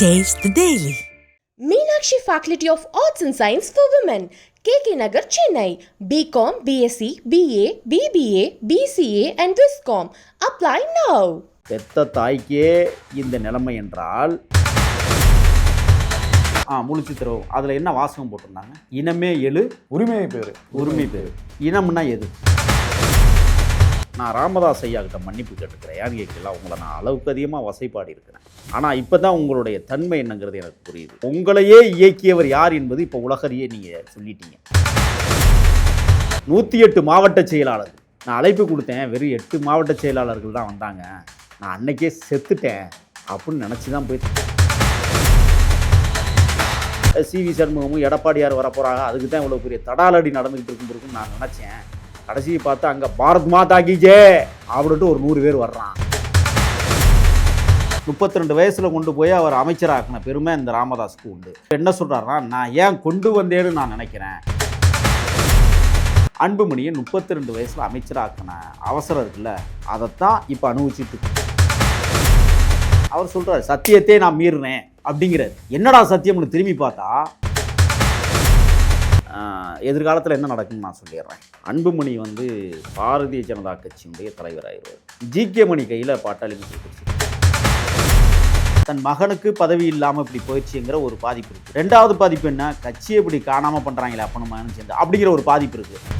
Taste the Daily. Meenakshi Faculty of Arts and Science for Women, KK Nagar, Chennai. BCom, BSc, BA, BBA, BCA, and Viscom. Apply now. பெத்த தாய்க்கே இந்த நிலைமை என்றால் ஆ முழிச்சு தருவோம் அதில் என்ன வாசகம் போட்டிருந்தாங்க இனமே எழு உரிமையை பேர் உரிமை பேர் இனம்னா எது நான் ராமதாஸ் ஐயா கிட்ட மன்னிப்பு கேட்டுக்கிறேன். ஏன்னு கேட்கல? உங்களை நான் அளவுக்கு அதிகமாக வசைப்பாடி இருக்கிறேன். ஆனால் இப்போ தான் உங்களுடைய தன்மை என்னங்கிறது எனக்கு புரியுது. உங்களையே இயக்கியவர் யார் என்பது இப்போ உலகறியே நீங்கள் சொல்லிட்டீங்க. நூற்றி எட்டு மாவட்ட செயலாளர் நான் அழைப்பு கொடுத்தேன். வெறும் எட்டு மாவட்ட செயலாளர்கள் தான் வந்தாங்க. நான் அன்னைக்கே செத்துட்டேன் அப்படின்னு நினச்சி தான் போய் சிவி சண்முகமும் எடப்பாடியார் வரப்போகிறாங்க அதுக்கு தான் இவ்வளோ பெரிய தடாலடி நடந்துக்கிட்டு இருக்கும் நான் நினச்சேன். கடைசி பார்த்தா அங்கே பாரத் மாதா கீஜே அப்படின்ட்டு ஒரு நூறு பேர் வர்றான். முப்பத்தி ரெண்டு வயசில் கொண்டு போய் அவர் அமைச்சராக்கின பெருமை இந்த ராமதாஸுக்கு உண்டு. என்ன சொல்கிறாருன்னா நான் ஏன் கொண்டு வந்தேன்னு நான் நினைக்கிறேன். அன்புமணியை முப்பத்தி ரெண்டு வயசில் அமைச்சராக்கின அவசரம் இருக்குல்ல அதைத்தான் இப்போ அனுபவிச்சுட்டு அவர் சொல்கிறார் சத்தியத்தை நான் மீறினேன். அப்படிங்கிறார். என்னடா சத்தியம்னு திரும்பி பார்த்தா எதிர்காலத்தில் என்ன நடக்குன்னு நான் சொல்லிடுறேன். அன்புமணி வந்து பாரதிய ஜனதா கட்சியினுடைய தலைவராகிடுவார் ஜிகே மணி கையில் பாட்டாளி கட்சி தன் மகனுக்கு பதவி இல்லாமல் இப்படி போயிடுச்சுங்கிற ஒரு பாதிப்பு இருக்குது ரெண்டாவது பாதிப்பு என்ன? கட்சியை இப்படி காணாமல் பண்ணுறாங்களே அப்பனும் மகனும் சேர்ந்து. அப்படிங்கிற ஒரு பாதிப்பு இருக்குது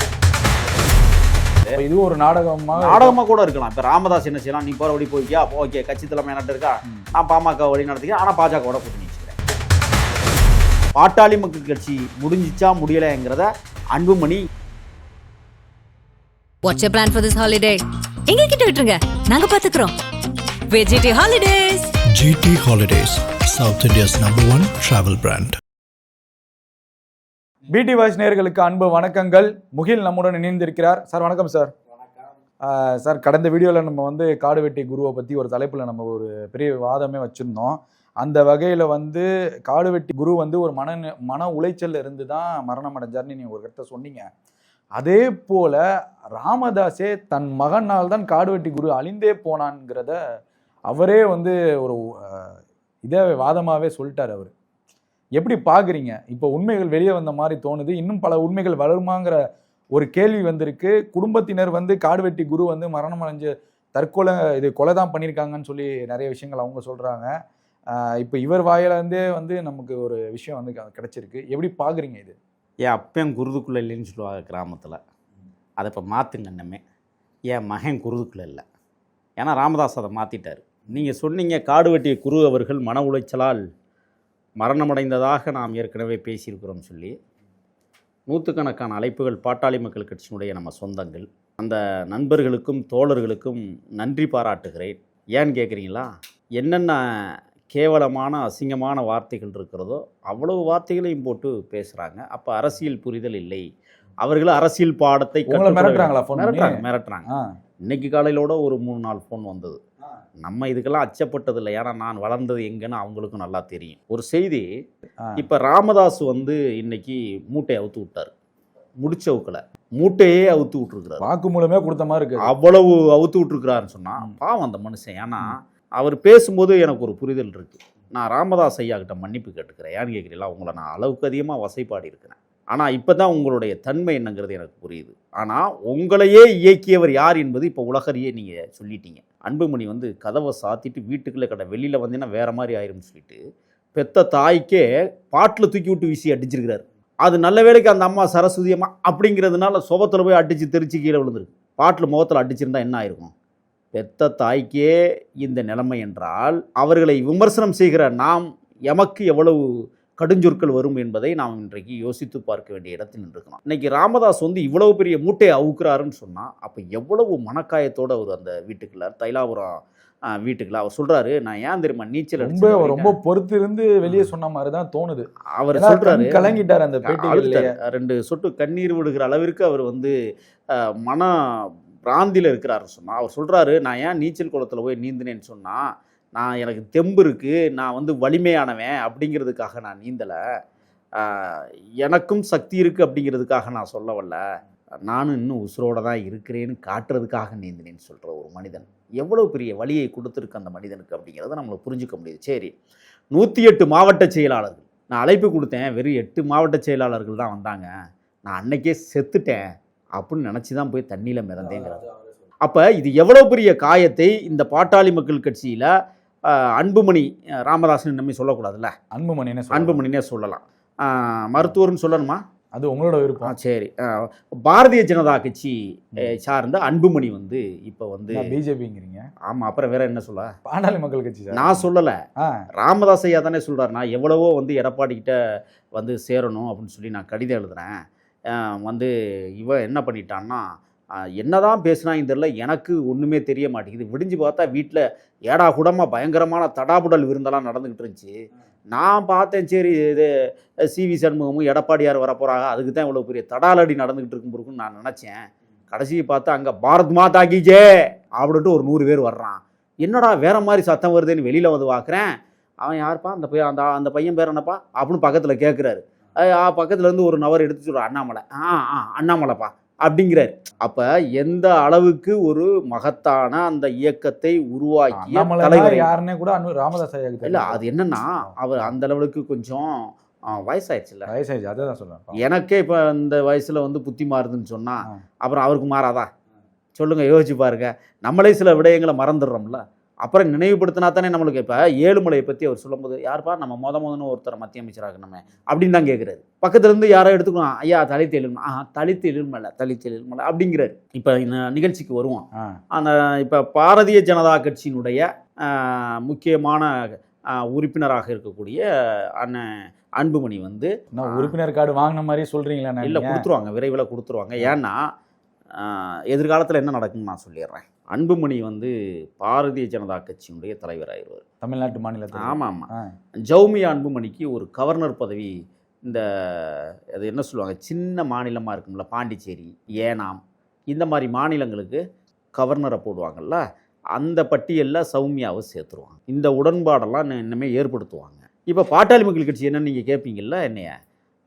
இது ஒரு நாடகமா? நாடகமாக கூட இருக்கலாம். இப்போ ராமதாஸ் என்ன செய்யலாம்? நீ போகிற வழி போய்க்கியா? ஓகே கட்சி தலைமை என்ன இருக்கா? நான் பாமக வழி நடத்திக்கிறேன். ஆனால் பாஜகவோட கூட்டணி. வச்சுக்கிறேன் பாட்டாளி மக்கள் கட்சி முடிஞ்சிச்சா முடியலைங்கிறத Anbumani What's your plan for this holiday? எங்க கிட்ட விட்டுருங்க. நாங்க பாத்துக்கிறோம். VGT holidays GT Holidays, South India's number one travel brand. பிடி வாய்ஸ் நேயர்களுக்கு அன்பு வணக்கங்கள். முகில் நம்முடன் இணைந்திருக்கிறார். சார் வணக்கம் சார். சார் கடந்த வீடியோவில் நம்ம வந்து காடு வெட்டி குருவை பற்றி ஒரு தலைப்பில் நம்ம ஒரு பெரிய வாதமே வச்சுருந்தோம். அந்த வகையில் வந்து காடுவெட்டி குரு வந்து ஒரு மன மன உளைச்சல் இருந்து தான் மரணம் அடைஞ்சார்னு நீங்கள் ஒரு கருத்தை சொன்னீங்க. அதே போல ராமதாஸே தன் மகனால் தான் காடுவெட்டி குரு அழிந்தே போனான்ங்கிறத அவரே வந்து ஒரு இதே வாதமாகவே சொல்லிட்டார் அவர். எப்படி பார்க்குறீங்க இப்போ உண்மைகள் வெளியே வந்த மாதிரி தோணுது. இன்னும் பல உண்மைகள் வளருமாங்கிற ஒரு கேள்வி வந்திருக்கு. குடும்பத்தினர் வந்து காடுவெட்டி குரு வந்து மரணம் அடைஞ்சு தற்கொலை இது கொலை தான் பண்ணியிருக்காங்கன்னு சொல்லி நிறைய விஷயங்கள் அவங்க சொல்கிறாங்க இப்போ இவர் வாயிலேருந்தே வந்து நமக்கு ஒரு விஷயம் வந்து க- எப்படி பார்க்குறீங்க இது? ஏன் அப்பேன் குருதுக்குள்ளே இல்லைன்னு சொல்லுவாங்க கிராமத்தில். அதை இப்போ மாற்றுங்க அண்ணமே என் மகன் குருதுக்குள்ளே இல்லை? ஏன்னா ராமதாஸ் அதை மாற்றிட்டார் நீங்கள் சொன்னீங்க காடு வெட்டிய குரு அவர்கள் மன உளைச்சலால் மரணமடைந்ததாக நாம் ஏற்கனவே பேசியிருக்கிறோம் சொல்லி. நூற்றுக்கணக்கான அழைப்புகள் பாட்டாளி மக்கள் கட்சியினுடைய நம்ம சொந்தங்கள். அந்த நண்பர்களுக்கும் தோழர்களுக்கும் நன்றி பாராட்டுகிறேன். ஏன்னு கேட்குறீங்களா என்னென்ன கேவலமான அசிங்கமான வார்த்தைகள் இருக்கிறதோ அவ்வளவு வார்த்தைகளையும் போட்டு பேசுகிறாங்க அப்போ அரசியல் புரிதல் இல்லை. அவர்கள் அரசியல் பாடத்தை மிரட்டுறாங்களா பண்ணி? மிரட்டுறாங்க மிரட்டுறாங்க. இன்னைக்கு காலையிலோட ஒரு மூணு நாலு ஃபோன் வந்தது. நம்ம இதுக்கெல்லாம் அச்சப்பட்டதில்லை. ஏன்னா நான் வளர்ந்தது எங்கன்னு அவங்களுக்கும் நல்லா தெரியும். ஒரு செய்தி. இப்போ ராமதாஸ் வந்து இன்னைக்கு மூட்டையை அவுத்து விட்டார். முடிச்சவுக்கல மூட்டையே அவுத்து விட்டுருக்கிறார். வாக்குமூலமே கொடுத்த மாதிரி இருக்கு அவ்வளவு அவுத்து விட்டுருக்கிறாருன்னு சொன்னா ம். பாவம் அந்த மனுஷன். ஏன்னா அவர் பேசும்போது எனக்கு ஒரு புரிதல் இருக்குது நான் ராமதாஸ் ஐயா மன்னிப்பு கேட்டுக்கிறேன். ஏன்னு கேட்குறீங்களா? உங்களை நான் அளவுக்கு அதிகமாக வசைப்பாடி இருக்கிறேன். ஆனால் இப்போ தான் உங்களுடைய தன்மை என்னங்கிறது எனக்கு புரியுது. ஆனால் உங்களையே இயக்கியவர் யார் என்பது இப்போ உலகறியே நீங்கள் சொல்லிட்டீங்க. அன்புமணி வந்து கதவை சாத்திட்டு வீட்டுக்குள்ளே கடை வெளியில் வந்தீங்கன்னா வேற மாதிரி ஆயிரும்னு சொல்லிட்டு பெத்த தாய்க்கே பாட்டில் தூக்கி விட்டு வீசி அடிச்சிருக்கிறார். அது நல்ல வேளைக்கு அந்த அம்மா சரஸ்வதி அம்மா அப்படிங்கிறதுனால சுபத்தில் போய் அடித்து தெரிச்சு கீழே விழுந்துருக்கு. பாட்டில் முகத்தில் அடிச்சிருந்தா என்ன ஆயிருக்கும்? பெத்த தாய்க்கே இந்த நிலைமை என்றால் அவர்களை விமர்சனம் செய்கிற நாம் எமக்கு எவ்வளவு கடுஞ்சொற்கள் வரும் என்பதை நாம் இன்றைக்கு யோசித்து பார்க்க வேண்டிய இடத்தில் நின்றுக்கிறோம் இன்னைக்கு ராமதாஸ் வந்து இவ்வளவு பெரிய மூட்டையை அவுக்குறாருன்னு சொன்னால் அப்போ எவ்வளவு மனக்காயத்தோட அவர் அந்த வீட்டுக்குள்ள தைலாபுரம் வீட்டுக்குள்ள அவர் சொல்றாரு நான் ஏன் தெரியுமா நீச்சல் ரொம்ப ரொம்ப பொறுத்து இருந்து வெளியே சொன்ன மாதிரி தான் தோணுது. அவர் சொல்றாரு கலங்கிட்டார் அந்த. ரெண்டு சொட்டு கண்ணீர் விடுகிற அளவிற்கு அவர் வந்து மன பிராந்தியில் இருக்கிறாருன்னு சொன்னா அவர் சொல்கிறாரு நான் ஏன் நீச்சல் குளத்தில் போய் நீந்தினேன்னு சொன்னால் நான் எனக்கு தெம்பு இருக்குது நான் வந்து வலிமையானவன் அப்படிங்கிறதுக்காக நான் நீந்தலை. எனக்கும் சக்தி இருக்குது அப்படிங்கிறதுக்காக நான் சொல்ல வரல. நானும் இன்னும் உசுரோடு தான் இருக்கிறேன்னு காட்டுறதுக்காக நீந்தினேன்னு சொல்கிற ஒரு மனிதன். எவ்வளோ பெரிய வழியை கொடுத்துருக்கு அந்த மனிதனுக்கு அப்படிங்கிறத நம்மளை புரிஞ்சுக்க முடியுது. சரி நூற்றி எட்டு மாவட்ட செயலாளர்கள். நான் அழைப்பு கொடுத்தேன். வெறும் எட்டு மாவட்ட செயலாளர்கள் தான் வந்தாங்க. நான் அன்னைக்கே செத்துட்டேன். அப்படின்னு நினச்சி தான் போய் தண்ணியில் மிதந்தேங்கிறார். அப்போ இது எவ்வளோ பெரிய காயத்தை இந்த பாட்டாளி மக்கள் கட்சியில் அன்புமணி ராமதாசன் நம்ம சொல்லக்கூடாதுல்ல? அன்புமணி என்ன சொல்றாரு? அன்புமணினே சொல்லலாம். மருத்துவர்னு சொல்லணுமா? அது உங்களோட விருப்பம். சரி. பாரதிய ஜனதா கட்சி சார்ந்த அன்புமணி வந்து இப்போ வந்து பிஜேபிங்கிறீங்க. ஆமாம் அப்புறம் வேற என்ன சொல்ல? பாண்டாளி மக்கள் கட்சி சார். நான் சொல்லலை. ராமதாஸ் ஐயா தானே சொல்கிறார் நான் எவ்வளவோ வந்து எடப்பாடி கிட்ட வந்து சேரணும் அப்படின்னு சொல்லி நான் கடிதம் எழுதுறேன். வந்து இவன் என்ன பண்ணிட்டான்னா என்னதான் பேசுனாங்க தெரியல எனக்கு ஒன்றுமே தெரிய மாட்டேங்குது. விடிஞ்சு பார்த்தா வீட்டில் ஏடா கூடமாக பயங்கரமான தடாபுடல் விருந்தெல்லாம் நடந்துக்கிட்டு இருந்துச்சு. நான் பார்த்தேன் சரி இது சிவி சண்முகமும் எடப்பாடியார் வரப்போகிறாங்க அதுக்கு தான் இவ்வளோ பெரிய தடாலடி நடந்துக்கிட்டு இருக்கும் இருக்குன்னு நான் நினச்சேன். கடைசியை பார்த்தா அங்கே பாரத் மாதா கீஜே அப்படின்ட்டு ஒரு நூறு பேர் வர்றான். என்னடா வேற மாதிரி சத்தம் வருதுன்னு வெளியில் வந்து பார்க்குறேன் அவன் யாருப்பா? அந்த பையன் அந்த அந்த பையன் பேர் என்னப்பா? அப்படின்னு பக்கத்தில் கேட்குறாரு பக்கத்துல இருந்து ஒரு நபர் எடுத்து சொல்கிறார் அண்ணாமலை. ஆ ஆ அண்ணாமலைப்பா அப்படிங்கிறார். அப்போ எந்த அளவுக்கு ஒரு மகத்தான அந்த இயக்கத்தை அண்ணாமலை தலைவர்? யாருன்னே கூட ராமதாஸ் இல்லை. அது என்னன்னா அவர் அந்த அளவுக்கு கொஞ்சம் ஆ, வயசாயிடுச்சுல்ல. வயசாயிடுச்சு அதை தான் சொல்றேன். எனக்கே இப்போ இந்த வயசில் வந்து புத்தி மாறுதுன்னு சொன்னால். அப்புறம் அவருக்கு மாறாதா? சொல்லுங்க யோசிச்சு பாருங்க. நம்மளே சில விடயங்களை மறந்துடுறோம்ல. அப்புறம் நினைவுபடுத்தினா தானே நம்மளுக்கு இப்போ ஏழுமலையை பற்றி அவர் சொல்லும்போது யார்ப்பா நம்ம முத முதன்னு ஒருத்தரை மத்திய அமைச்சராக நம்ம அப்படின்னு தான் கேட்குறாரு பக்கத்துல இருந்து யாரோ எடுத்துக்கணும் ஐயா தலித்து எழுமலை ஆ தலித்து எழுமலை தலித்து எழுமலை அப்படிங்கிறாரு. இப்போ இந்த நிகழ்ச்சிக்கு வருவோம். அந்த இப்போ பாரதிய ஜனதா கட்சியினுடைய முக்கியமான உறுப்பினராக இருக்கக்கூடிய அண்ணன் அன்புமணி வந்து நான் உறுப்பினர் கார்டு வாங்கின மாதிரி சொல்றீங்களா இல்லை கொடுத்துருவாங்க விரைவில் கொடுத்துருவாங்க. ஏன்னா எதிர்காலத்தில் என்ன நடக்குன்னு நான் சொல்லிடுறேன். அன்புமணி வந்து பாரதிய ஜனதா கட்சியினுடைய தலைவராகிடுவார் தமிழ்நாட்டு மாநிலத்தில்? ஆமாம். ஆமாம் ஆ. ஜவுமி அன்புமணிக்கு ஒரு கவர்னர் பதவி இந்த அது என்ன சொல்லுவாங்க சின்ன மாநிலமாக இருக்கும்ல பாண்டிச்சேரி ஏனாம் இந்த மாதிரி மாநிலங்களுக்கு கவர்னரை போடுவாங்கல்ல அந்த பட்டியலில் சௌமியாவை சேர்த்துருவாங்க. இந்த உடன்பாடெல்லாம் இன்னும் ஏற்படுத்துவாங்க. இப்போ பாட்டாளி மக்கள் கட்சி என்னன்னு நீங்கள் கேட்பீங்கல்ல என்னைய?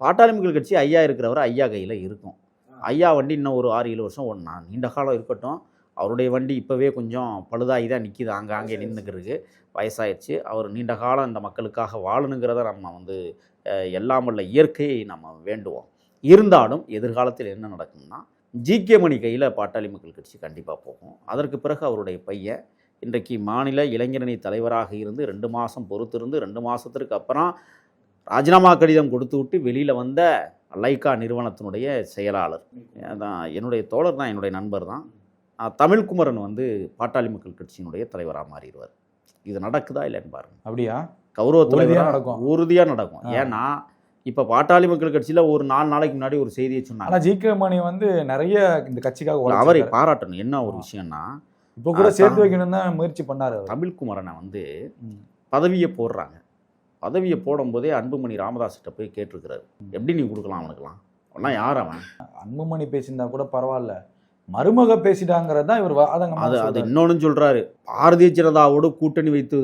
பாட்டாளி மக்கள் கட்சி ஐயா இருக்கிறவர் ஐயா கையில் இருக்கும். ஐயா வண்டி இன்னும் ஒரு ஆறு ஏழு வருஷம் ஓடனா நீண்ட காலம் இருக்கட்டும். அவருடைய வண்டி இப்போவே கொஞ்சம் பழுதாகி தான் நிற்கிது ஆங்காங்கே நின்றுக்கிறதுக்கு வயசாயிடுச்சு. அவர் நீண்ட காலம் இந்த மக்களுக்காக வாழணுங்கிறத நம்ம வந்து அஹ், எல்லாம் வல்ல இயற்கையை நம்ம வேண்டுவோம். இருந்தாலும் எதிர்காலத்தில் என்ன நடக்கும்னா ஜிகே மணி கையில் பாட்டாளி மக்கள் கட்சி கண்டிப்பாக போகும். அதற்கு பிறகு அவருடைய பையன் இன்றைக்கு மாநில இளைஞரணி தலைவராக இருந்து ரெண்டு மாதம் பொறுத்திருந்து ரெண்டு மாதத்திற்கு அப்புறம் ராஜினாமா கடிதம் கொடுத்து விட்டு வெளியில் வந்த லைக்கா நிறுவனத்தினுடைய செயலாளர். அதான் என்னுடைய தோழர் தான் என்னுடைய நண்பர் தான். தமிழ்குமரன் வந்து பாட்டாளி மக்கள் கட்சியினுடைய தலைவராக மாறிடுவார் இது நடக்குதா இல்லைன்னு பாருங்க அப்படியா கௌரவ உறுதியா தலைவரா நடக்கும். உறுதியாக நடக்கும். ஏன்னா இப்போ பாட்டாளி மக்கள் கட்சியில் ஒரு நாலு நாளைக்கு முன்னாடி ஒரு செய்தியை சொன்னாங்க கே மணி வந்து நிறைய இந்த கட்சிக்காக அவரை. பாராட்டணும் என்ன ஒரு. விஷயம்னா இப்போ கூட சேர்த்து. வைக்கணும் தான் முயற்சி பண்ணாரு. தமிழ்குமரனை வந்து. பதவியை போடுறாங்க பதவியை போடும்போதே அன்புமணி ராமதாஸ்கிட்ட போய் கேட்டிருக்கிறாரு எப்படி நீ கொடுக்கலாம் அவனுக்குலாம் அவன்லாம் யார் அவன் அன்புமணி பேசியிருந்தா கூட பரவாயில்ல மருமக பேசிட்டாங்கிறது தான் இவர் வாதங்கமா அது அது சொல்றாரு. இன்னொன்னு சொல்றாரு பாரதிய ஜனதாவோடு கூட்டணி வைத்து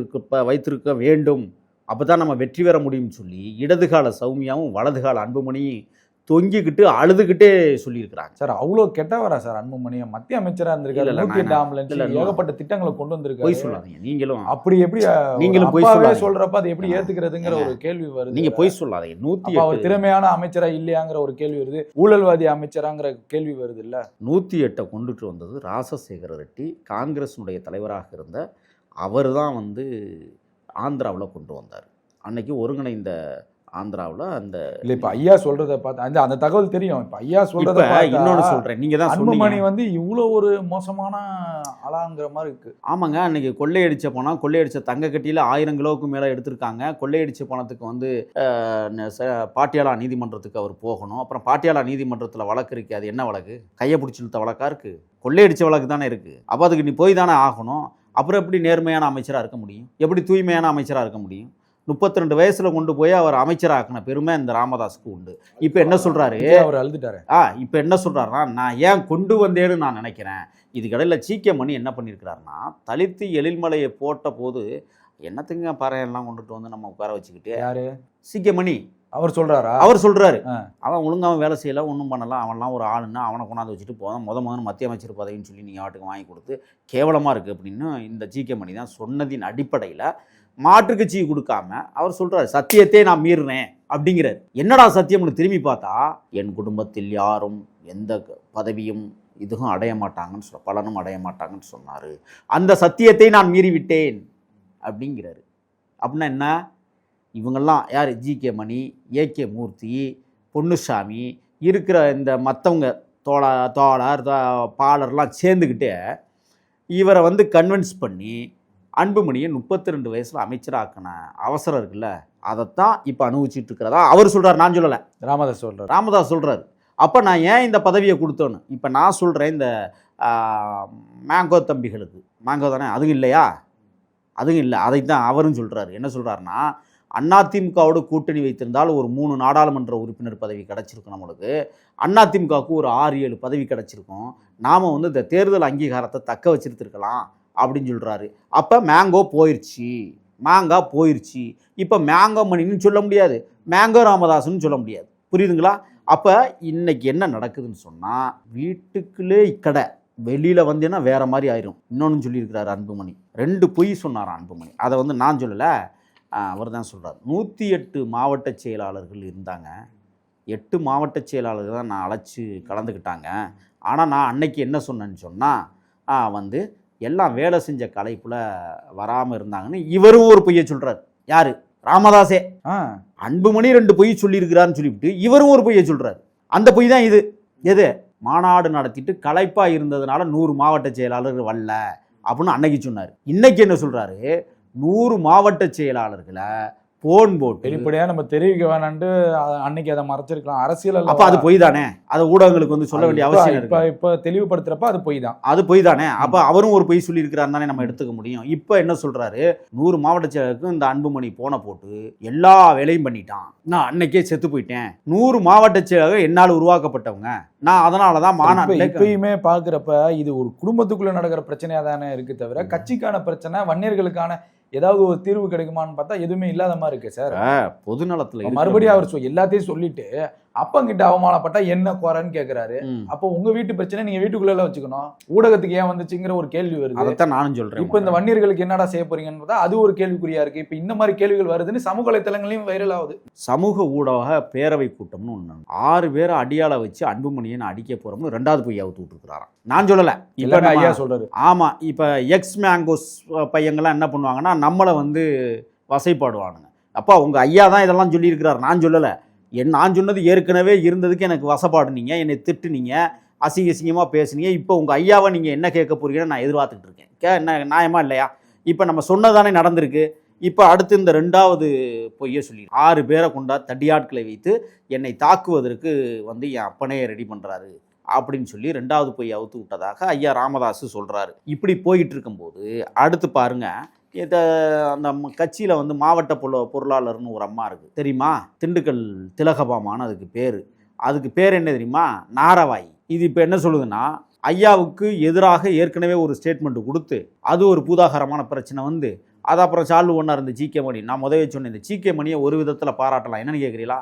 வைத்திருக்க வேண்டும் அப்பதான் நம்ம வெற்றி பெற முடியும்னு சொல்லி இடதுகால சௌமியாவும் வலதுகால அன்புமணியும் தொங்கிக்கிட்டு அழுதுகிட்டே சொல்லியிருக்கிறாங்க. சார் அவ்வளோ கெட்டவரா சார் அன்புமணி மத்திய அமைச்சரா இருந்திருக்காரு. நூத்தி எட்டு ஆம்புலன்ஸ். ஏகப்பட்ட திட்டங்களை கொண்டு பொய் வந்திருக்காரு சொல்லாதீங்க. நீங்களும் அப்படி எப்படி நீங்களும் பொய் பொய் சொல்லாதீங்க. சொல்றப்ப அதை எப்படி ஆ. ஏத்துக்கிறதுங்கிற ஒரு கேள்வி வருது. நீங்க பொய் சொல்லாதீங்க. நூத்தி அப்ப அவர் திறமையான அமைச்சரா இல்லையாங்கிற ஒரு கேள்வி வருது. ஊழல்வாதி அமைச்சராங்கிற கேள்வி வருது இல்ல? நூற்றி எட்டை கொண்டுட்டு வந்தது ராசசேகர ரெட்டி காங்கிரஸினுடைய தலைவராக இருந்த அவர் தான் வந்து ஆந்திராவில் கொண்டு வந்தார். அன்னைக்கு ஒருங்கிணைந்த ஆந்திராவில் அந்த இல்ல இப்ப ஐயா சொல்றத பார்த்தா அந்த அந்த தகவல் தெரியும். இப்ப ஐயா பார்த்தா இன்னொன்று சொல்கிறேன் நீங்கள் தான் அன்புமணி வந்து இவ்வளவு ஒரு மோசமான ஆளாங்கிற மாதிரி இருக்கு. ஆமாங்க அன்னைக்கு கொள்ளையடிச்ச பணம் கொள்ளையடிச்ச தங்க கட்டியில் ஆயிரம் கிலோவுக்கு மேலே எடுத்திருக்காங்க. கொள்ளையடிச்ச பணத்துக்கு வந்து பாட்டியாலா நீதிமன்றத்துக்கு அவர் போகணும். அப்புறம் பாட்டியாலா நீதிமன்றத்தில் வழக்கு இருக்கு. அது என்ன வழக்கு? கையை பிடிச்சி இழுத்த வழக்கா இருக்கு? கொள்ளையடிச்ச வழக்கு தானே இருக்கு. அப்போ அதுக்கு நீ போய் தானே ஆகணும். அப்புறம் எப்படி நேர்மையான அமைச்சராக இருக்க முடியும்? எப்படி தூய்மையான அமைச்சராக இருக்க முடியும்? முப்பத்தி ரெண்டு வயசுல கொண்டு போய் அவர் அமைச்சராக்கின பெருமை இந்த ராமதாஸுக்கு உண்டு. இப்போ என்ன சொல்றாரு? அவர் அழுதுட்டாரு. ஆ இப்போ என்ன சொல்கிறாருன்னா நான் ஏன் கொண்டு வந்தேன்னு நான் நினைக்கிறேன். இதுக்கடையில் சீக்கிய மணி என்ன பண்ணியிருக்கிறாருன்னா தலித்து எழில்மலையை போட்ட போது என்னத்துங்க பறையெல்லாம் கொண்டுட்டு வந்து நம்ம உட்கார வச்சுக்கிட்டு? யாரு? சீக்கிய மணி. அவர் சொல்றாரா? அவர் சொல்றாரு. அவன் ஒழுங்காக வேலை செய்யல ஒன்றும் பண்ணல அவன்லாம் ஒரு ஆளுன்னா அவனை கொண்டாந்து வச்சுட்டு போதும் முத முதல்ல மத்திய அமைச்சர் பதவின்னு சொல்லி நீங்கள் வாட்டுக்கு வாங்கி கொடுத்து கேவலமாக இருக்குது அப்படின்னு இந்த ஜிகே மணி தான் சொன்னதின் அடிப்படையில் மாற்று கட்சியை கொடுக்காம அவர் சொல்றாரு சத்தியத்தை நான் மீறினேன். அப்படிங்கிறார். என்னடா சத்தியம்னு திரும்பி பார்த்தா என் குடும்பத்தில் யாரும் எந்த பதவியும் இதுவும் அடைய மாட்டாங்கன்னு சொல்ல பலனும் அடைய மாட்டாங்கன்னு சொன்னார். அந்த சத்தியத்தை நான் மீறிவிட்டேன். அப்படிங்கிறாரு. அப்படின்னா என்ன? இவங்கெல்லாம் யார்? G K Mani A K Murthy Ponnusamy இருக்கிற இந்த மற்றவங்க தோழ தோழர் பாலர்லாம் சேர்ந்துக்கிட்டு இவரை வந்து கன்வின்ஸ் பண்ணி அன்புமணியை முப்பத்தி ரெண்டு வயசில் அமைச்சராக்கின அவசரம் இருக்குல்ல அதைத்தான் இப்போ அனுபவிச்சுட்டு இருக்கிறதா? அவர் சொல்கிறார் நான் சொல்லலை. ராமதாஸ் சொல்றாரு. ராமதாஸ் சொல்கிறாரு அப்போ நான் ஏன் இந்த பதவியை கொடுத்தோன்னு? இப்போ நான் சொல்கிறேன் இந்த மேங்கோ தம்பிகளுக்கு. மேங்கோ தானே? அதுவும் இல்லையா? அதுவும் இல்லை. அதை தான் அவரும் சொல்கிறாரு என்ன சொல்கிறாருன்னா அதிமுகவோடு கூட்டணி வைத்திருந்தால் ஒரு மூணு நாடாளுமன்ற உறுப்பினர் பதவி கிடச்சிருக்கும் நம்மளுக்கு. அதிமுகவுக்கு ஒரு ஆறு ஏழு பதவி கிடச்சிருக்கும். நாம் வந்து இந்த தேர்தல் அங்கீகாரத்தை தக்க வச்சிருந்துருக்கலாம் அப்படின்னு சொல்கிறாரு அப்போ மேங்கோ போயிடுச்சு மேங்கா போயிடுச்சு இப்போ மேங்கோ மணின்னு சொல்ல முடியாது. மேங்கோ ராமதாஸ்னு சொல்ல முடியாது. புரியுதுங்களா? அப்போ இன்னைக்கு என்ன நடக்குதுன்னு சொன்னால் வீட்டுக்குள்ளே கடை. வெளியில் வந்தேன்னா வேற மாதிரி ஆயிரும். இன்னொன்று சொல்லியிருக்கிறாரு அன்புமணி. ரெண்டு பொய் சொன்னார் அன்புமணி. அதை வந்து நான் சொல்லலை. அவர் தான் சொல்கிறார் நூற்றி எட்டு மாவட்ட செயலாளர்கள் இருந்தாங்க. எட்டு மாவட்ட செயலாளர்கள் தான் நான் அழைச்சி கலந்துக்கிட்டாங்க. ஆனால் நான் அன்னைக்கு என்ன சொன்னேன்னு சொன்னால் வந்து எல்லாம் வேலை செஞ்ச கலைப்பில் வராமல் இருந்தாங்கன்னு இவரும் ஒரு பொய்யை சொல்கிறார் யார்? ராமதாஸே ஆ. அன்புமணி ரெண்டு பொய் சொல்லியிருக்கிறான்னு சொல்லிவிட்டு இவரும் ஒரு பொய்யை சொல்றாரு. அந்த பொய் தான் இது. எது? மாநாடு நடத்திட்டு களைப்பா இருந்ததுனால நூறு மாவட்ட செயலாளர்கள் வரல அப்படின்னு அன்னைக்கு சொன்னார். இன்னைக்கு என்ன சொல்றாரு? நூறு மாவட்ட செயலாளர்களை போன் போட்டு. வெளிப்படையா நம்ம தெரிவிக்க வேணான்ட்டு அன்னைக்கு அதை மறைச்சிருக்கலாம். அரசியல்? அப்ப அது பொய் தானே அதை ஊடகங்களுக்கு வந்து சொல்ல வேண்டிய அவசியம் இப்ப இப்ப தெளிவுபடுத்துறப்ப அது பொய் தான் அது பொய் தானே அப்ப அவரும் ஒரு பொய் சொல்லியிருக்கிறாரு தானே நம்ம எடுத்துக்க முடியும். இப்போ என்ன சொல்றாரு? நூறு மாவட்ட செயலருக்கு இந்த அன்புமணி போனை போட்டு எல்லா வேலையும் பண்ணிட்டான். நான் அன்னைக்கே செத்து போயிட்டேன். நூறு மாவட்ட செயலர்கள் என்னால் உருவாக்கப்பட்டவங்க. நான் அதனால தான் மாநாட்டில் இப்பயுமே பாக்குறப்ப இது ஒரு குடும்பத்துக்குள்ள நடக்கிற பிரச்சனையா தானே இருக்கு தவிர கட்சிக்கான பிரச்சனை வன்னியர்களுக்கான ஏதாவது ஒரு தீர்வு கிடைக்குமான்னு பார்த்தா எதுவுமே இல்லாத மாதிரி இருக்கு சார். பொது நலத்தில் மறுபடியும் அவர் எல்லாத்தையும் சொல்லிட்டு அப்பங்கிட்ட அவமானப்பட்டா என்ன குறைன்னு கேக்குறாரு. அப்போ உங்க வீட்டு பிரச்சனை நீங்க வீட்டுக்குள்ள வச்சுக்கணும். ஊடகத்துக்கு ஏன் வந்துச்சுங்கிற ஒரு கேள்வி வருது. அதைத்தான் நானும் சொல்றேன். இப்ப இந்த வன்னியர்களுக்கு என்னடா செய்ய போறீங்கன்னு அது ஒரு கேள்விக்குறியா இருக்கு. இப்ப இந்த மாதிரி கேள்விகள் வருதுன்னு சமூக வலைத்தளங்களையும் வைரல் ஆகுது. சமூக ஊடக பேரவை கூட்டம்னு ஒன்று ஆறு பேரை அடியாள வச்சு அன்புமணியை அடிக்க போறோம்னு ரெண்டாவது பொய் அவுத்து விட்டுருக்கிறாராம். நான் சொல்லலை. இப்போ ஐயா சொல்றாரு. ஆமாம் இப்போ எக்ஸ் மேங்கோஸ் பையங்கள்லாம் என்ன பண்ணுவாங்கன்னா நம்மளை வந்து வசைப்பாடுவானுங்க. அப்பா உங்கள் ஐயா தான் இதெல்லாம் சொல்லியிருக்கிறார். நான் சொல்லலை. என் நான் சொன்னது ஏற்கனவே இருந்ததுக்கு எனக்கு வசப்பாடுனீங்க என்னை திட்டுனீங்க அசிங்க அசிங்கமாக பேசுனீங்க. இப்போ உங்கள் ஐயாவை நீங்கள் என்ன கேட்க போறீங்கன்னு நான் எதிர்பார்த்துக்கிட்டு இருக்கேன். கே என்ன நியாயமா இல்லையா? இப்போ நம்ம சொன்னதானே நடந்திருக்கு. இப்போ அடுத்து இந்த ரெண்டாவது பொய்யை சொல்லி ஆறு பேரை கொண்டா தடியாட்களை வைத்து என்னை தாக்குவதற்கு வந்து என் அப்பனே ரெடி பண்ணுறாரு அப்படின்னு சொல்லி ரெண்டாவது பொய் அவுத்து விட்டதாக ஐயா ராமதாஸ் சொல்கிறாரு இப்படி போயிட்டு இருக்கும்போது அடுத்து பாருங்கள் இதை அந்த கட்சியில் வந்து மாவட்ட பொருள பொருளாளர்னு ஒரு அம்மா இருக்குது தெரியுமா? திண்டுக்கல் திலகபாமான்னு அதுக்கு பேர். அதுக்கு பேர் என்ன தெரியுமா? நாரவாய். இது இப்போ என்ன சொல்லுதுன்னா ஐயாவுக்கு எதிராக ஏற்கனவே ஒரு ஸ்டேட்மெண்ட் கொடுத்து அது ஒரு பூதாகரமான பிரச்சனை வந்து அது அப்புறம் சால்வ் ஒன்றா இருந்த ஜிகே மணி. நான் முதவே சொன்னேன் இந்த ஜிகே மணியை ஒரு விதத்தில் பாராட்டலாம். என்னென்னு கேட்குறீங்களா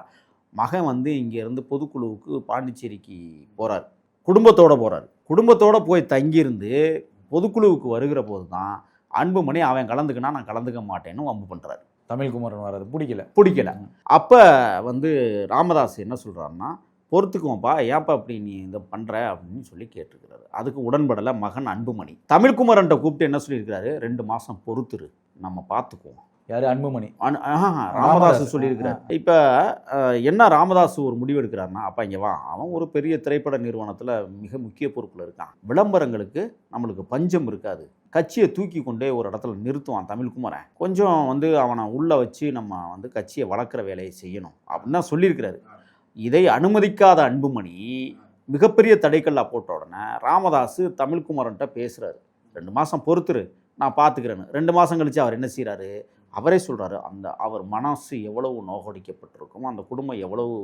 மகன் வந்து இங்கேருந்து பொதுக்குழுவுக்கு பாண்டிச்சேரிக்கு போகிறார் குடும்பத்தோடு போகிறார் குடும்பத்தோடு போய் தங்கியிருந்து பொதுக்குழுவுக்கு வருகிற போது தான் அன்புமணி அவன் கலந்துக்கினா நான் கலந்துக்க மாட்டேன்னு வம்பு பண்ணுறாரு தமிழ்குமரன் வர்றது பிடிக்கல. பிடிக்கல. அப்போ வந்து ராமதாஸ் என்ன சொல்கிறாருன்னா பொறுத்துக்குவோம்ப்பா ஏன்ப்பா அப்படி நீ இதை பண்ணுற அப்படின்னு சொல்லி கேட்டிருக்கிறாரு. அதுக்கு உடன்படலை மகன் அன்புமணி. தமிழ்குமரன்ட்ட கூப்பிட்டு என்ன சொல்லியிருக்கிறாரு? ரெண்டு மாதம் பொறுத்துரு. நம்ம பார்த்துக்குவோம் யாரு? அன்புமணி. ராமதாஸ். சொல்லியிருக்கிறார். இப்போ என்ன ராமதாஸ் ஒரு முடிவு எடுக்கிறாருன்னா அப்பா இங்கே வா. அவன் ஒரு பெரிய திரைப்பட நிறுவனத்தில் மிக முக்கிய பொறுப்பில் இருக்கான். விளம்பரங்களுக்கு நம்மளுக்கு பஞ்சம் இருக்காது. கட்சியை தூக்கி கொண்டே ஒரு இடத்துல நிறுத்துவான் தமிழ்குமரன். கொஞ்சம் வந்து அவனை உள்ளே வச்சு நம்ம வந்து கட்சியை வளர்க்குற வேலையை செய்யணும். அப்படின்னு தான் சொல்லியிருக்கிறாரு. இதை அனுமதிக்காத அன்புமணி மிகப்பெரிய தடைக்கல்லா போட்ட உடனே ராமதாஸ் தமிழ்குமரன்ட்ட பேசுகிறாரு ரெண்டு மாதம் பொறுத்துரு. நான் பார்த்துக்கிறேன்னு ரெண்டு மாதம் கழிச்சு அவர் என்ன செய்கிறாரு அவரே சொல்கிறாரு அந்த அவர் மனசு எவ்வளவு நோகடிக்கப்பட்டிருக்கும் அந்த குடும்பம் எவ்வளவு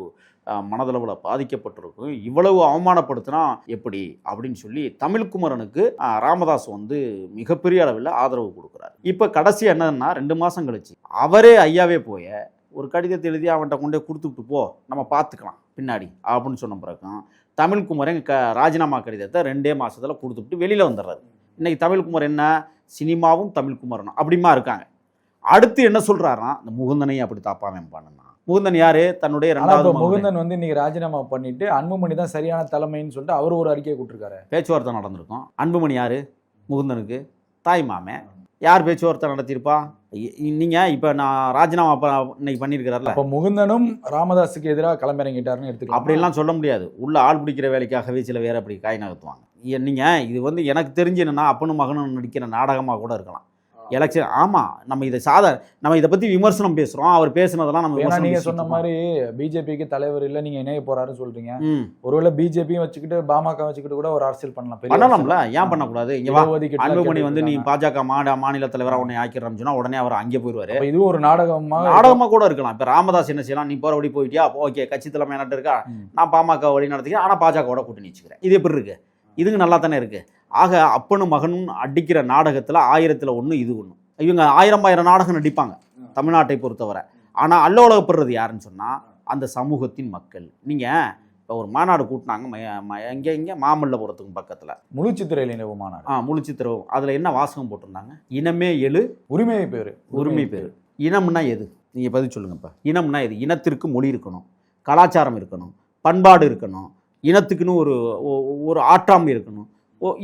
மனதளவில் பாதிக்கப்பட்டிருக்கும் இவ்வளவு அவமானப்படுத்தினா எப்படி? அப்படின்னு சொல்லி தமிழ்குமரனுக்கு ராமதாஸ் வந்து மிகப்பெரிய அளவில் ஆதரவு கொடுக்குறாரு. இப்போ கடைசி என்னன்னா ரெண்டு மாதம் கழிச்சு அவரே ஐயாவே போய ஒரு கடிதத்தை எழுதி அவன்கிட்ட கொண்டே கொடுத்துட்டு போ நம்ம பார்த்துக்கலாம் பின்னாடி அப்படின்னு சொன்ன பிறக்கும் தமிழ்குமரன் க ராஜினாமா கடிதத்தை ரெண்டே மாதத்தில் கொடுத்துட்டு வெளியில் வந்துடுறாரு. இன்றைக்கி தமிழ்குமர் என்ன? சினிமாவும் தமிழ்குமரனும் அப்படிமா இருக்காங்க. அடுத்து என்ன சொல்றாருன்னா இந்த முகுந்தனையும் அப்படி தாப்பாமன் பண்ணுனா முகுந்தன் யாரு? தன்னுடைய ரெண்டாவது இப்ப முகுந்தன் வந்து இன்னைக்கு ராஜினாமா பண்ணிட்டு அன்புமணி தான் சரியான தலைமைன்னு சொல்லிட்டு அவர் ஒரு அறிக்கையை கொடுத்திருக்காரு. பேச்சுவார்த்தை நடந்திருக்கும். அன்புமணி யாரு? முகுந்தனுக்கு. தாய் மாமன் யார் பேச்சுவார்த்தை நடத்தியிருப்பா? இ- நீங்க இப்ப நான் ராஜினாமா இன்னைக்கு பண்ணியிருக்கிறார்ல. அப்ப முகுந்தனும் ராமதாஸுக்கு எதிராக களமிறங்கிட்டாருன்னு எடுத்துக்கலாம். அப்படிலாம் சொல்ல முடியாது. உள்ள ஆள் பிடிக்கிற வேலைக்காகவே சில பேர் அப்படி காய் நகர்த்துவாங்க. ஏ- நீங்க இது வந்து எனக்கு தெரிஞ்சு என்னன்னா அப்பனும் மகனும் நடிக்கிற நாடகமாக கூட இருக்கலாம். எலெக்ஷன் ஆமா நம்ம இதை சாத நம்ம இதை பத்தி விமர்சனம் பேசுறோம். அவர் பேசுனதெல்லாம் நம்ம ஏன்னா விமர்சனம் நீங்க பேசிட்டு சொன்ன. மாதிரி பிஜேபிக்கு தலைவர் இல்ல நீங்க இணைய போறாருன்னு சொல்றீங்க. ம். ஒருவேளை பிஜேபியும் வச்சுக்கிட்டு பாமக வச்சுக்கிட்டு கூட ஒரு அரசியல் பண்ணலாம். பண்ணலாம்ல. ஏன் பண்ணக்கூடாது? இங்க அன்புமணி வந்து நீ பாஜக மாட மாநில தலைவரா உன்னை ஆக்கிறோம்னு சொன்னா உடனே அவர் அங்கே போயிடுவாரு. இதுவும் ஒரு நாடகமா நாடகமா கூட இருக்கலாம். இப்ப ராமதாஸ் என்ன செய்யலாம்? நீ போற வழி போயிட்டியா? ஓகே கட்சி தலைமை என்ன இருக்கா. நான் பாமக வழி நடத்திக்கிறேன். ஆனா பாஜகவோட கூட்டணி வச்சுக்கிறேன். இது எப்படி இருக்கு? இதுங்க நல்லா தானே இருக்கு. ஆக அப்பனும் மகனும் அடிக்கிற நாடகத்துல ஆயிரத்துல ஒண்ணு இது ஒண்ணு. இவங்க ஆயிரம் ஆயிரம் நாடகம் நடிப்பாங்க தமிழ்நாட்டை பொறுத்தவரை. ஆனா அல்லோலகப்படுறது யாருன்னு சொன்னா அந்த சமூகத்தின் மக்கள். நீங்க இப்போ ஒரு மாநாடு கூட்டினாங்க எங்க இங்க மாமல்லபுரத்துக்கு பக்கத்துல. முழு சித்திரையில் நினைவு மாநாடு. ஆ முழிச்சித்திரவு அதுல என்ன வாசகம் போட்டிருந்தாங்க? இனமே எழு உரிமை பேரு. உரிமை பேர். இனம்னா எது? நீங்க பதில் சொல்லுங்க இப்ப. இனம்னா எது? இனத்திற்கு மொழி இருக்கணும் கலாச்சாரம் இருக்கணும் பண்பாடு இருக்கணும் இனத்துக்குன்னு ஒரு ஒரு ஆற்றாமை இருக்கணும்.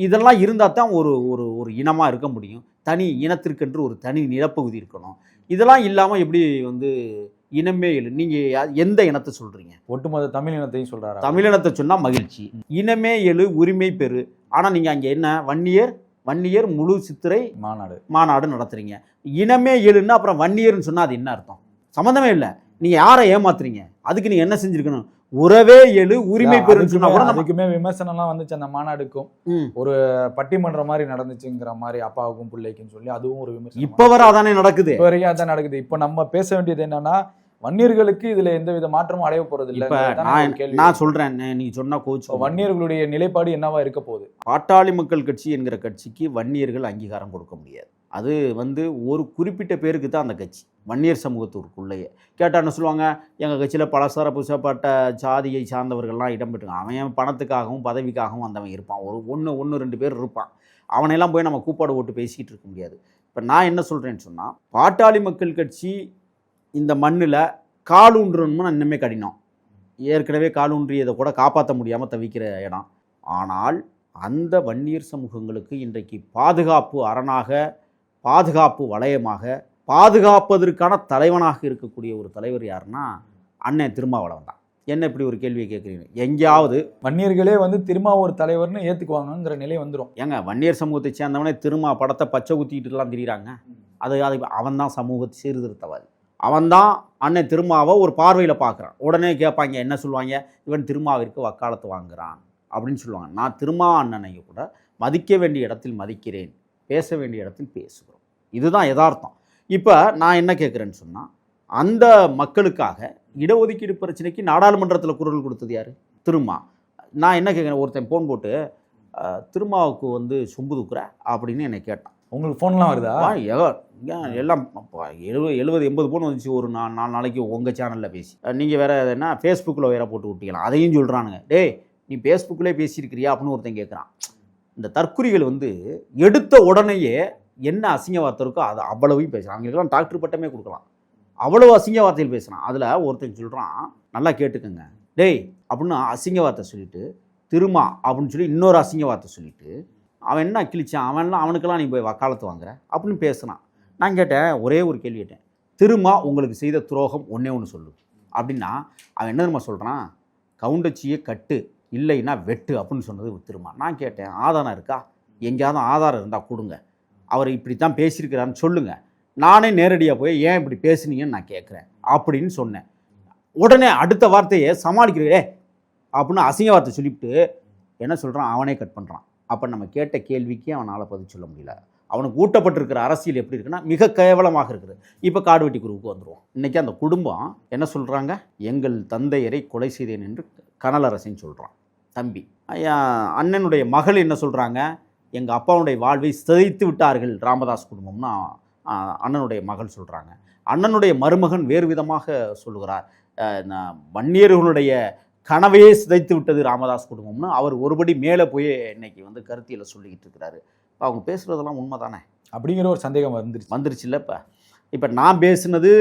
இதெல்லாம் இருந்தால் தான் ஒரு ஒரு ஒரு இனமாக இருக்க முடியும். தனி இனத்திற்கென்று ஒரு தனி நிலப்பகுதி இருக்கணும். இதெல்லாம் இல்லாமல் எப்படி வந்து இனமே எழு நீங்கள் எந்த இனத்தை சொல்கிறீங்க ஒட்டுமொத்த தமிழ் இனத்தையும் சொல்றாரு? தமிழினத்தை சொன்னால் மகிழ்ச்சி. இனமே எழு உரிமை பெறு. ஆனால் நீங்கள் அங்கே என்ன? வன்னியர் வன்னியர் முழு சித்திரை மாநாடு. மாநாடு நடத்துறீங்க. இனமே எழுன்னா அப்புறம் வன்னியர்னு சொன்னா அது என்ன அர்த்தம்? சம்மந்தமே இல்லை. நீங்க யாரை ஏமாத்துறீங்க? அதுக்கு நீங்க என்ன செஞ்சிருக்கணும்? உறவே எழு உரிமை பெறுன்னு சொன்னா கூட அதுக்குமே- விமர்சனம்லாம் வந்துச்சு. அந்த மாநாடுக்கும் ம். பட்டிமன்றம் மாதிரி நடந்துச்சுங்கிற மாதிரி அப்பாவுக்கும் பிள்ளைக்கும் சொல்லி அதுவும் ஒரு விமர்சனம். இப்ப வர அதானே நடக்குது. இப்ப வரைக்கும் அதான் நடக்குது. இப்ப நம்ம பேச வேண்டியது என்னன்னா வன்னியர்களுக்கு இதுல எந்த வித மாற்றமும் அடைய போறது இல்ல நான் சொல்றேன். நீ சொன்னா கோச்சு வன்னியர்களுடைய நிலைப்பாடு என்னவா இருக்க போகுது? பாட்டாளி மக்கள் கட்சி என்கிற கட்சிக்கு வன்னியர்கள் அங்கீகாரம் கொடுக்க முடியாது. அது வந்து ஒரு குறிப்பிட்ட பேருக்கு தான் அந்த கட்சி. வன்னியர் சமூகத்திற்குள்ளேயே. கேட்டால் என்ன சொல்லுவாங்க? எங்கள் கட்சியில் பலசார புசப்பட்ட சாதியை சார்ந்தவர்கள்லாம் இடம்பெற்றுங்க அவன் பணத்துக்காகவும் பதவிக்காகவும் வந்தவன் இருப்பான். ஒரு ஒன்று ஒன்று ரெண்டு பேர் இருப்பான். அவனையெல்லாம் போய் நம்ம கூப்பாடு போட்டு பேசிக்கிட்டு இருக்க முடியாது. இப்போ நான் என்ன சொல்கிறேன்னு சொன்னால் பாட்டாளி மக்கள் கட்சி இந்த மண்ணில் காலூன்றணும்னு இன்னுமே கடினம். ஏற்கனவே காலூன்றியதை கூட காப்பாற்ற முடியாமல் தவிக்கிற இடம். ஆனால் அந்த வன்னியர் சமூகங்களுக்கு இன்றைக்கு பாதுகாப்பு அரணாக பாதுகாப்பு வளையமாக பாதுகாப்பதற்கான தலைவனாக இருக்கக்கூடிய ஒரு தலைவர் யாருன்னா அண்ணன் திருமாவளவன் தான். என்ன இப்படி ஒரு கேள்வியை கேட்குறீங்க? எங்கேயாவது வன்னியர்களே வந்து திருமாவூர் தலைவர்னு ஏத்துக்குவாங்கங்கிற நிலை வந்துரும். ஏங்க வன்னியர் சமூகத்தை சேர்ந்தவனே திருமா படத்தை பச்சை குத்திக்கிட்டுலாம் திரியிறாங்க. அது அது அவன் தான் சமூக சீர்திருத்தவாதி. அவன்தான் அண்ணன் திருமாவை ஒரு பார்வையில் பார்க்குறான். உடனே கேட்பாங்க என்ன சொல்லுவாங்க? இவன் திருமாவிற்கு வக்காலத்து வாங்குறான் அப்படின்னு சொல்லுவாங்க. நான் திருமா அண்ணனை கூட மதிக்க வேண்டிய இடத்தில் மதிக்கிறேன். பேச வேண்டிய இடத்தில் பேசுகிறோம். இதுதான் யதார்த்தம். இப்போ நான் என்ன கேட்குறேன்னு சொன்னால் அந்த மக்களுக்காக இடஒதுக்கீடு பிரச்சனைக்கு நாடாளுமன்றத்தில் குரல் கொடுத்தது யார்? திருமா. நான் என்ன கேட்குறேன் ஒருத்தன் ஃபோன் போட்டு திருமாவுக்கு வந்து சொம்பு தூக்குற? அப்படின்னு என்னை கேட்டான். உங்களுக்கு போன்லாம் வருதா? ஏன் எல்லாம் எழுபது எழுபது எண்பது போன் வந்துச்சு ஒரு நா நாலு நாளைக்கு உங்கள் சேனலில் பேசி. நீங்கள் வேற என்ன ஃபேஸ்புக்கில் வேற போட்டு விட்டீங்களா? அதையும் சொல்கிறானுங்க டேய் நீ ஃபேஸ்புக்கிலே பேசியிருக்கிறியா? அப்படின்னு ஒருத்தன் கேட்குறான் இந்த தற்குறிகள் வந்து எடுத்த உடனேயே என்ன அசிங்க வார்த்தை இருக்கோ அதை அவ்வளவையும் பேசுகிறான் அவங்களுக்கெல்லாம் டாக்டர் பட்டமே கொடுக்கலாம். அவ்வளவு அசிங்க வார்த்தையில் பேசுகிறான் அதில் ஒருத்தன் சொல்கிறான் நல்லா கேட்டுக்கோங்க. டேய் அப்படின்னு அசிங்க வார்த்தை சொல்லிட்டு திருமா அப்படின்னு சொல்லி இன்னொரு அசிங்க வார்த்தை சொல்லிட்டு அவன் என்ன கிழிச்சான்? அவன்லாம் அவனுக்கெல்லாம் நீ போய் வக்காலத்து வாங்குற? அப்படின்னு பேசுனான் நான் கேட்டேன் ஒரே ஒரு கேள்வி கேட்டேன். திருமா உங்களுக்கு செய்த துரோகம் ஒன்றே ஒன்று சொல்லு. அப்படின்னா அவன் என்ன நம்ம சொல்கிறான் கவுண்டச்சியை கட்டு. இல்லைன்னா வெட்டு அப்படின்னு சொன்னது திருமா நான் கேட்டேன் ஆதாரம் இருக்கா? எங்கேயாவது ஆதாரம் இருந்தால் கொடுங்க. அவர் இப்படி தான் பேசியிருக்கிறான்னு சொல்லுங்கள் நானே நேரடியாக போய் ஏன் இப்படி பேசுனீங்கன்னு நான் கேட்குறேன் அப்படின்னு சொன்னேன். உடனே அடுத்த வார்த்தையை சமாளிக்கிறே அப்படின்னு அசிங்க வார்த்தை சொல்லிவிட்டு என்ன சொல்கிறான் அவனே கட் பண்ணுறான் அப்போ நம்ம கேட்ட கேள்விக்கு அவனால் பதில் சொல்ல முடியல. அவனுக்கு ஊட்டப்பட்டிருக்கிற அரசியல் எப்படி இருக்குன்னா மிக கேவலமாக இருக்குது. இப்போ காடுவெட்டி குருவுக்கு வந்துடுவோம் இன்றைக்கி அந்த குடும்பம் என்ன சொல்கிறாங்க எங்கள் தந்தையரை கொலை செய்தேன் என்று கனலரசன் சொல்கிறான் தம்பி. ஐயா, அண்ணனுடைய மகள் என்ன சொல்கிறாங்க எங்கள் அப்பாவுடைய வாழ்வை சிதைத்து விட்டார்கள் ராமதாஸ் குடும்பம்னு அண்ணனுடைய மகள் சொல்கிறாங்க அண்ணனுடைய மருமகன் வேறு விதமாக சொல்லுகிறார். வன்னியர்களுடைய கனவையே சிதைத்து விட்டது ராமதாஸ் குடும்பம்னு அவர் ஒருபடி மேலே போய் இன்னைக்கு வந்து கருத்தியலை சொல்லிக்கிட்டு இருக்கிறாரு. இப்ப அவங்க பேசுகிறதெல்லாம் உண்மை தானே அப்படிங்கிற ஒரு சந்தேகம் வந்துருச்சு. வந்துருச்சுல்ல இப்போ. இப்போ நான் பேசுனது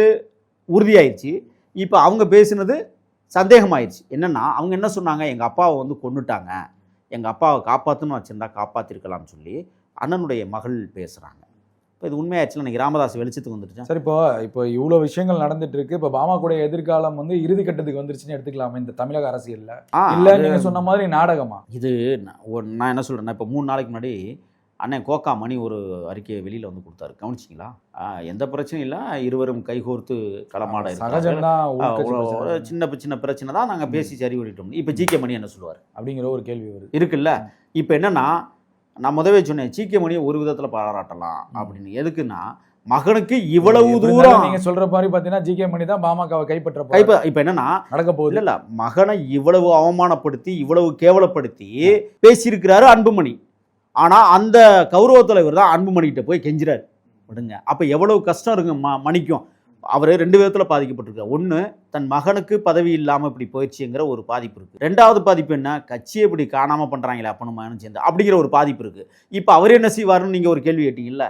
உறுதியாயிருச்சு. இப்போ அவங்க பேசுனது சந்தேகமாயிருச்சு. என்னன்னா அவங்க என்ன சொன்னாங்க? எங்கள் அப்பாவை வந்து கொன்னுட்டாங்க. எங்கள் அப்பாவை காப்பாற்றணும் வச்சுருந்தா காப்பாற்றிருக்கலாம்னு சொல்லி அண்ணனுடைய மகள் பேசுகிறாங்க இப்போ இது உண்மையாச்சுல இன்னைக்கு ராமதாஸ் வெளிச்சத்துக்கு வந்துருச்சா சார் இப்போ இப்போ இவ்வளோ விஷயங்கள் நடந்துட்டு இருக்கு இப்போ பாமகவுடைய எதிர்காலம் வந்து இறுதி கட்டத்துக்கு வந்துருச்சுன்னு எடுத்துக்கலாமா இந்த தமிழக அரசியல்ல. இல்ல அது- நீங்க சொன்ன மாதிரி நாடகமா? இது நான் என்ன சொல்கிறேன்னா இப்போ மூணு நாளைக்கு முன்னாடி அண்ணன் கோகா மணி ஒரு அறிக்கையை வெளியில் வந்து கொடுத்தாரு. கவனிச்சிங்களா? எந்த பிரச்சனையும் இல்லை. இருவரும் கைகோர்த்து களமாட. சின்ன சின்ன பிரச்சனை தான் நாங்கள் பேசி சரி பண்ணிட்டோம். இப்போ ஜிகே மணி என்ன சொல்லுவார்? அப்படிங்கிற ஒரு கேள்வி வருது. இருக்குல்ல? இப்போ என்னன்னா நான் முதவே சொன்னேன் ஜிகே மணியை ஒரு விதத்தில் பாராட்டலாம் அப்படின்னு. எதுக்குன்னா மகனுக்கு இவ்வளவு தூரம் நீங்க சொல்ற மாதிரி பாத்தீங்கன்னா ஜி கே மணி தான் பாமகவை கைப்பற்ற போறாரு. இப்போ இப்போ என்னன்னா நடக்க போகுது. இல்ல மகனை இவ்வளவு அவமானப்படுத்தி இவ்வளவு கேவலப்படுத்தி பேசியிருக்கிறாரு அன்புமணி. ஆனா அந்த கௌரவ தலைவர் தான் அன்புமணிகிட்ட போய் கெஞ்சுறாரு. விடுங்க. அப்ப எவ்வளவு கஷ்டம் இருக்கு ம மணிக்கும். அவர் ரெண்டு விதத்துல பாதிக்கப்பட்டிருக்காரு. ஒண்ணு தன் மகனுக்கு பதவி இல்லாம இப்படி போயிடுச்சுங்கிற ஒரு பாதிப்பு இருக்கு. ரெண்டாவது பாதிப்பு என்ன? கட்சியை இப்படி காணாம பண்றாங்களே அப்பனும் மகனும் சேர்ந்து. அப்படிங்கிற ஒரு பாதிப்பு இருக்கு. இப்ப அவர் என்ன செய்வாருன்னு நீங்க ஒரு கேள்வி கேட்டீங்கல்ல?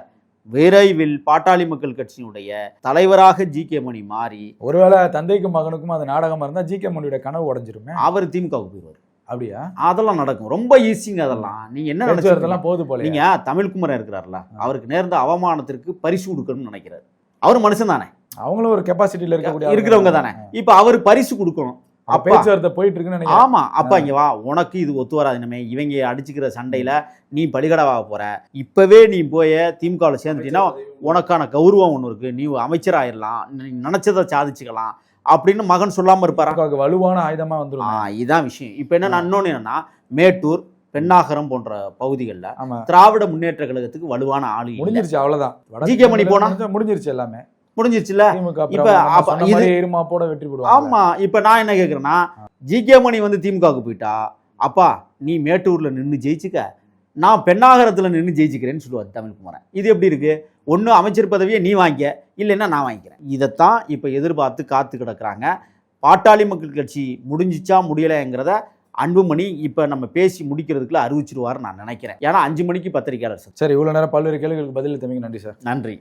விரைவில் பாட்டாளி மக்கள் கட்சியினுடைய தலைவராக ஜி கே மணி மாறி ஒருவேளை தந்தைக்கும் மகனுக்கும் அது நாடகமா இருந்தா ஜி கே மணியோட கனவு உடைஞ்சிருமே. அவர் திமுகவுக்கு போயிடுவார். அப்படியா? அதெல்லாம் நடக்கும். ரொம்ப ஈஸிங்க அதெல்லாம். நீங்க என்ன எல்லாம் போகுது போல நீங்க தமிழ்குமரன் இருக்கிறார்ல அவருக்கு நேர்ந்த அவமானத்திற்கு பரிசு கொடுக்கணும்னு நினைக்கிறாரு. அவர் மனுஷன் தானே? அவங்களும் ஒரு கெப்பாசிட்டில இருக்கக்கூடிய இருக்கிறவங்க தானே? இப்ப அவர் பரிசு கொடுக்கணும். பேச்சுவார்த்தை போயிட்டு இருக்குன்னு ஆமா. அப்பா இங்க வா. உனக்கு இது ஒத்து வராது இனிமே. இவங்க அடிச்சுக்கிற சண்டையில நீ பலிகடாவாக போற. இப்பவே நீ போய் திமுகவில் சேர்ந்துட்டீங்கன்னா உனக்கான கௌரவம் ஒன்று இருக்கு. நீ அமைச்சர் ஆயிடலாம் நீ நினைச்சதை சாதிச்சுக்கலாம். அப்படின்னு மகன் சொல்லாம இருப்பாரா? வலுவான ஆயுதமா வந்துரும் ஆ இதான் விஷயம். இப்போ என்ன இன்னொன்று என்னன்னா மேட்டூர் பெண்ணாகரம் போன்ற பகுதிகளில் திராவிட முன்னேற்ற கழகத்துக்கு வலுவான ஆளு. முடிஞ்சிருச்சு அவ்வளவுதான். ஜி கே மணி போனா? முடிஞ்சு- முடிஞ்சிருச்சு எல்லாமே. முடிஞ்சிருச்சுல? இப்ப மாதிரி எருமாப்போட வெற்றி போடுவாங்க ஆமா இப்ப நான் என்ன கேக்குறேன்னா ஜி கே மணி வந்து திமுகவுக்கு போயிட்டா அப்பா நீ மேட்டூர்ல நின்று ஜெயிச்சுக்க. நான் பெண்ணாகரத்துல நின்று ஜெயிச்சுக்கிறேன்னு சொல்லுவார் தமிழ்குமாரன். இது எப்படி இருக்கு? ஒண்ணு அமைச்சர் பதவியை நீ வாங்கிக்க இல்லைன்னா நான் வாங்கிக்கிறேன். இதைத்தான் இப்ப எதிர்பார்த்து காத்து கிடக்குறாங்க. பாட்டாளி மக்கள் கட்சி முடிஞ்சிச்சா முடியலைங்கிறத அன்புமணி இப்ப நம்ம பேசி முடிக்கிறதுக்குள்ள அறிவிச்சிருவாரு நான் நினைக்கிறேன். ஏன்னா அஞ்சு மணிக்கு பத்திரிக்கையாளர் சார் சரி இவ்வளவு நேரம் பல்வேறு கேள்விகளுக்கு பதில் தமிங்க நன்றி சார். நன்றி.